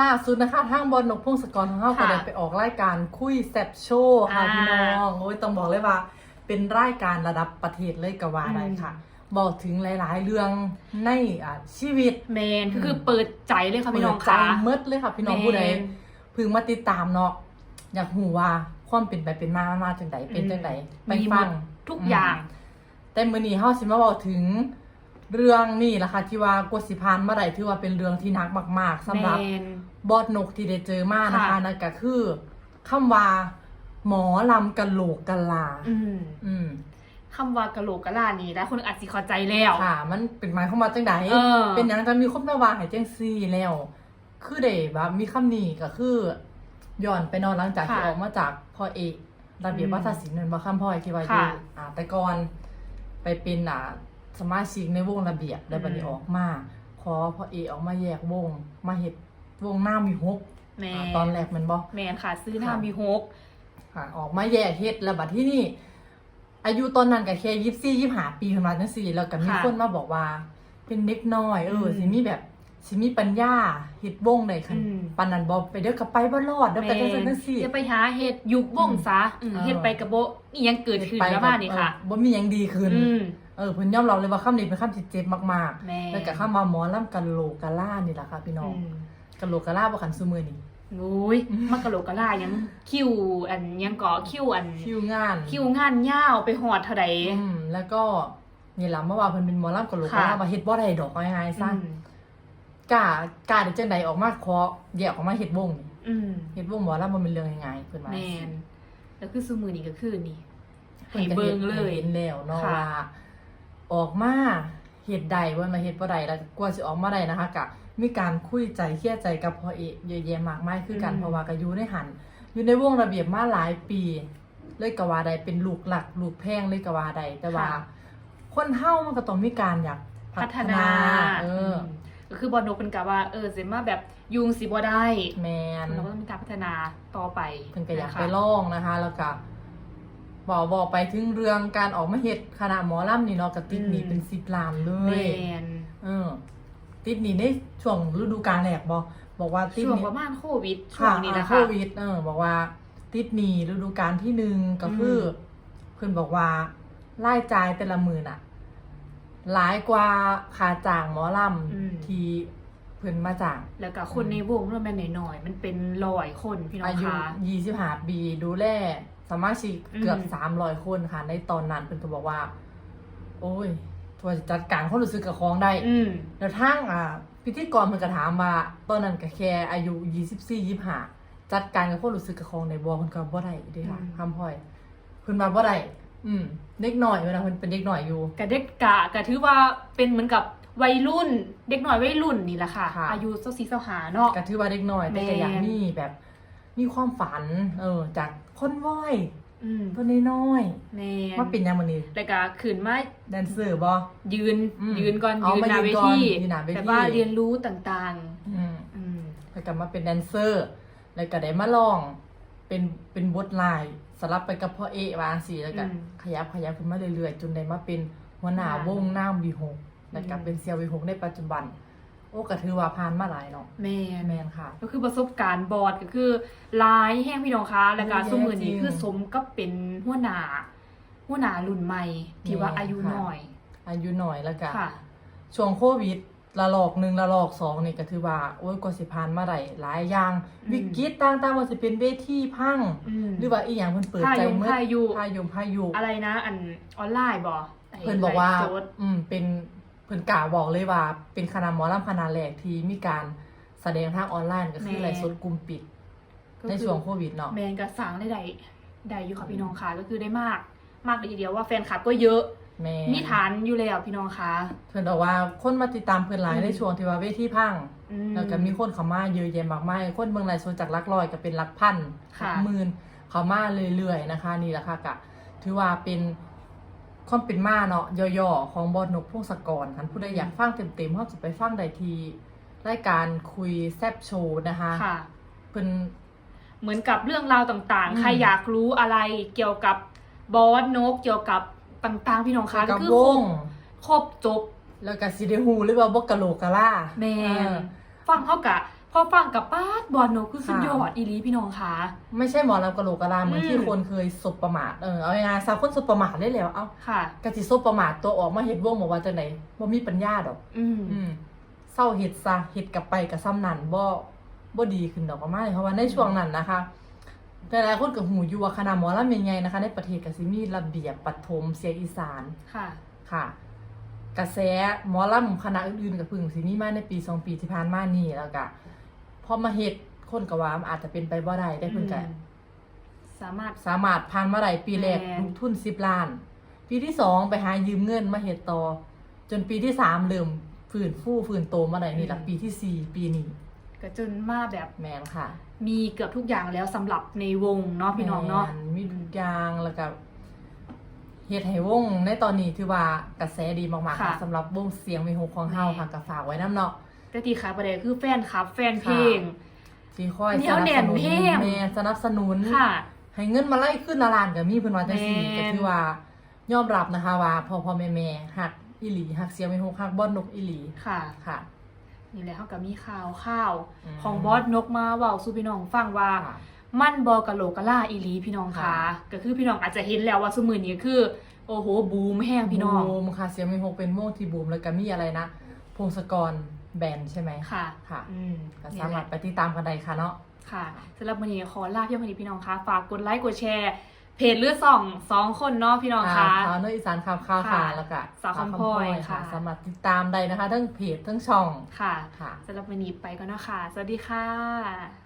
ล่าสุดนะคะทางบอลนกพงศกรของเขาก็ค่ะได้ไปออกรายการคุยแซบโชว์ค่ะอ่าพี่น้องโอ้ยต้องบอกเลยว่า เป็นรายการระดับประเทศเลยก็ว่าได้ค่ะบอกถึงหลายๆ เรื่องในอะชีวิต แมนก็คือเปิดใจเลยค่ะพี่น้องเปิดใจค่ะเมดเลยค่ะ พี่น้องแม่นผู้ใดเพึ่งมาติดตามเนาะอยากหูว่าความเป็นไปเป็นมามันมาจังไดเป็นจังไดไปมีหมฟังดทุกอย่าง แต่มื้อนี้เฮาสิมาบอกถึงเรื่องนี่ล่ะค่ะที่ว่ากวดสิพานมาได้ถือว่าเป็นเรื่องที่หนักมาก ๆสำหรับแมน บอดนกที่ได้เจอมานะคะค่ะ นั่นก็คือคำว่า หมอลำกะโหลกกะลา อืมอืมคำว่ากะโหลกกะลานี่แล้วคนอาจสิเข้าใจแล้วค่ะ มันเป็นหมายเข้ามว่าจังได เออ เป็นหยังจะมีคนมาว่าให้จังซี่แล้ว คือได้แบบมีคำนี้ก็คือย้อนไปนอนหลังจากที่ค่ะออกมาจากพ่อเอกระเบียบอืมวัฒนศิลป์นั่นบ่คำพ่อยที่ว่าอยู่ค่ะอ่า แต่ก่อนไปเป็นอ่าสมาชิกในวงระเบียบแล้วบัดนี้อืม ออกมาขอพ่อเอกออกมาแยกวงมาเฮ็ด วงหน้ามีฮกแมอ่านตอนแรกแมันบ่แมนค่ะ ซื้อหน้าค่ะ มีฮกค่ะออกมาแยกเฮ็ดแล้วบัดที่นี่ อายุตอนนั้นก็แค่ยี่สิบสี่ยี่ห้าปีประมาณจังซี่แล้วก็มีค่ะคนมาบอกว่า เป็นเด็กน้อย เอออมสิมีแบบสิมีปัญญาเฮ็ดวงได้คันอืมปานนั้นบ่ไปเด้อก็ไปบ่รอดเด้อไปจังซั่นจังซี่อย่าไปหาเฮ็ดยุบวงซะอืมเออเฮ็ดไปกับโบนี่ยังเกิดขึ้นแล้วมานี่ค่ะ เออบ่มีหยังดีขึ้น อืมเออเพิ่นยอมรับเลยว่าคำนี้เป็นคำที่เจ็บมากแม่ๆแล้วก็คำว่าหมอลำกันโหลกกะล่านี่ล่ะค่ะพี่น้อง อืม กะโหลกกะล่าบ่คันซุมื้อนี้โอ้ยมันกะโหลกกะลายังคิวอันยังก่อคิวอันคิวงานคิวงานยาวไปหอดเท่าใดอืมแล้วก็นี่ล่ะเมื่อวานเพิ่นเป็นหมอลำกะโหลกกะล่าค่ะว่าเฮ็ดบ่ได้ดอกเอาง่ายๆซะอืมกล้ากล้าได้จังใดออกมาขอแยกออกมาเฮ็ดวงนี่อืมเฮ็ดวงหมอลำมันเป็นเรื่องง่ายๆเพิ่นว่าแมนแล้วคือซูมือนี่ก็คือนี่เพิ่ให้นก็เบิ่เฮ็ดงเลยเห็นแล้วเนาะค่ะว่าออกมาเฮ็ดใดว่ามาเฮ็ดบ่ได้แล้วกว่าสิออกมาได้นะคะก็ มีการคุยใจเคลียร์ใจกับพ่อเอกเยอะแยะมากมายคือกันเพราะว่าก็อยู่ในหัน อยู่ในวงระเบียบมาหลายปี เลยก็ว่าได้เป็นลูกหลัก ลูกแพงเลยก็ว่าได้แต่ว่า คนเฮามันก็ต้องมีการอยากพัพัฒฒนานาเออมก็คือบอลนกเป็นกะว่าเออเซมาแบบยุงสิบ่ได้แมน เราก็ต้องมีการพัฒนาต่อไปเพิ่นก็อยากนะคะไปลองนะคะ แล้วก็บอกบอกไปถึงเรื่องการออกมาเฮ็ดคณะหมอลำนี่เนาะก็ติดหนี้เป็น10ล้านเลแมยน เออ ติดหนี้ในช่วงฤดูกาลแรกบ่บอกว่าติดช่วหงนี้ประมาณโควิดช่วค่ะงนี้นะโคคะ วิดเออบอกว่า ติดหนี้ฤดูกาลที่หนึ่งก็คืออม เพิ่นบอกว่ารายจ่ายแต่ละมื้อน่ะหลายกว่าค่าจ้างหมอลำที่เพิ่นมาจ้าง แล้วก็คนในวงเราแม่นหน่อยๆมันเป็นร้อยคนพี่น้ออางยุคะ25ปีดูแลสมาชิกเกือบอืม300คนค่ะ ในตอนนั้นเพิ่นก็บอกว่า โอ้ย ตัวจัดการความรู้สึกกับของได้อืมแล้วทางอ่าพิธีกรเพิ่นก็ถามว่าตอนนั้นก็แค่อายุ24 25จัดการกับความรู้สึกกับของในบ่เพิ่นก็บ่ได้เด้ค่ะอืมคำพ่อยเพิ่นว่าบ่ได้อืมเด็กน้อยเวลาเพิ่นเป็นเด็กน้อยอยู่กะเด็กกะกะถือว่าเป็นเหมือนกับวัยรุ่น เด็กหน่อยวัยรุ่นนี่แหละค่ะ ค่ะ อายุสักสี่สักหาเนาะ ก็ถือว่าเด็กน้อยแต่ก็อยากแม่น มีแบบมีความฝัน เออจากคนว้อย อืมตัวน้อยแม่ๆมาเป็นหยังมื้อนี้แล้วก็ขืนมาแดนเซอร์บ่ ยืนอืมยืนก่อนเอายืนมาหน้ายืเวนก่อนทียืนหน้าเวทีแต่ว่าเรียนรู้ต่างอืมๆ อืม แล้วก็มาเป็นแดนเซอร์ แล้วก็ได้มาลองเป็นเป็นบทลายสลับไปกับพ่อเอะวาจั่งสีแล้วก็อืมขยับขยับขึ้นมาเรื่อยๆ จนได้มาเป็นหัวหน้าวงน้ำวีหกแล้วก็อืมเป็นเซียววีหกในปัจจุบัน โอ้ก็ถือว่าผ่านมาหลายเนาะแม่แมนค่ะ ก็คือประสบการณ์บอร์ดก็คือลายแห้งพี่น้องคะแล้วก็โอ้ยสมือนี้จริงคือสมก็เป็นหัวหน้าหัวหน้ารุ่นใหม่ที่ว่าแม่อายุค่ะน้อย อายุหน่อยแล้วก็ค่ะช่วงโควิดระลอกหนึ่งระลอกสองนี่ก็ถือว่าโอ้ยกว่าสิผ่านมาได้หลายอย่างอืมวิกฤตต่างๆว่าสิเป็นเวทีพังอืมหรือว่าอีหยังเพิ่นเปิดใจพายุเมื่อพายุพายุพายุอะไรนะ อันออนไลน์บอเพิ่นบอกว่าไลฟ์สดอืมเป็น เพิ่นกล่าวบอกเลยว่า เป็นคณะหมอลำคณะแรกที่มีการแสดงทางออนไลน์ก็คือแม่ ไลฟ์สดกลุ่มปิดก็ในคือช่วงโควิดเนาะ แมนก็สั่งได้ใดใดอยู่ค่ะพี่น้องค่ะก็คือได้มาก มากเลยทีเดียวว่าแฟนคลับก็เยอะ แม่มีฐานอยู่แล้วพี่น้องคะเพิ่นบอกว่าคนมาติดตามเพิ่นหลายอืม ในช่วงที่ว่าเวทีพัง อืม แล้วก็มีคนเข้ามาเยอะแยะมากมาย คนเมืองไลฟ์สดจากหลักร้อยก็เป็นหลักพันค่ะหลักหมื่นเข้ามาเรื่อยๆนะคะ นี่แหละค่ะกะถือว่าเป็น ความเป็นมาเนาะย่อๆของบอดนกพงศกรคันผู้ใดอยากฟังเต็มๆเขาจะไปฟังได้ที่รายการคุยแซบโชว์นะคะค่ะเพิ่น เหมือนกับเรื่องราวต่างอืมๆใครอยากรู้อะไรเกี่ยวกับบอสนกเกี่ยวกับต่างๆ พี่น้องคะกัก็บคือวครบง ครบจบแล้วก็สิได้ฮู้หรือว่าบ่กะโหลกกะล่าแมเอนอ ฟังเขากะ พอฟังกับป้าดบอลโนคือสุดค่ะยอดอีหลีพี่น้องค่ะ ไม่ใช่หมอลำกะโหลกกะลาเหมือนอืมที่คนเคยสบประมาทเออเอาง่ายๆสาวคนสบประมาทได้แล้วเอ้าค่ะ กะสิสบประมาทตัวออกมาเฮ็ดวงบอกว่าจังไดบ่มีปัญญาดอก อืม อืมเศร้าเฮ็ดซะเฮ็ดกลับไปกับซ้ำนั่นบ่บ่ดีขึ้นดอกประมาณนี้เพราะว่าในช่วงนั้นนะคะหลายๆคนก็หูอยู่ว่าคณะหมอลำใหญ่ๆนะคะ ในประเทศก็สิมีระเบียบปฐมเสียงอีสาน ค่ะ ค่ะ กระแสหมอลำคณะอื่นๆกับพึ่งสิมีมาในปีสองปีที่ผ่านมานี่แล้วก็ พอมาเฮ็ดคนก็ว่ามันอาจจะเป็นไปบ่ได้ได้เพิ่นก็อืมสามารถ สามารถผ่านมาได้ปีแรกแม่น ลงทุน10ล้าน ปีที่สองไปหายืมเงินมาเฮ็ดต่อ จนปีที่สามเริ่มฟื้นฟูฟื้นโตมาได้นี่ละปีที่สี่ปีนี้ก็จนมาแบบแมนค่ะ มีเกือบทุกอย่างแล้วสำหรับในวงเนาะพี่น้องเนาะ แม่มีทุกอย่างแล้วก็เฮ็ดให้วงในตอนนี้ถือว่ากระแสดีมากๆค่ะค่ะสำหรับวงเสียงวิหกของเฮาค่ะก็ฝากไว้นํเนาะ แต่ตีขาประเด็นคือแฟนคลับ แฟนเพลง ที่คอยเหนีสยวนับแน่สนนุนแห้ง แม่สนับสนุนค่ะ ให้เงินมาไล่ขึ้นละล้านก็มีเพิ่นว่าจังซี่แม่น ก็ถือว่ายอมรับนะคะว่าพ่อพ่อแม่แม่ฮักอีหลีฮักเสียงวิหกฮักบอนนกอีหลีค่ะ ค่ะ นี่แหละเขากับมีข่าวข่าวอืม ของบอสนกมาเว่าสู่พี่น้องฟังว่า ค่ะ มั่นบอกะโหลกะล่าอีหลีพี่น้องค่ะ ค่ะ ก็คือพี่น้องอาจจะเห็นแล้วว่าสมือนี้คือ โอ้โหบูมแห้งพี่น้อง บูมค่ะเสียงวิหกเป็นวงที่บูมแล้วก็มีอะไรนะพงศกร แบนด์ใช่ไหมค่ะค่ะอืมก็นี่สาแหมารละถไปติดตามกันได้ค่ะเนาะค่ะสำหรับวันนี้ขอลาเพียงเท่านี้พี่น้องคะฝากกดไลค์กดแชร์เพจเลือดส่องสองคนเนาะพี่น้องคะสาวเนยอีสานข่าวข่าวค่ะค่ะแล้วก็สาวคำพลอยค่ะ สามารถติดตามได้นะคะ ทั้งเพจทั้งช่องค่ะค่ะสำหรับวันนี้ไปก่อนเนาะค่ะ สวัสดีค่ะ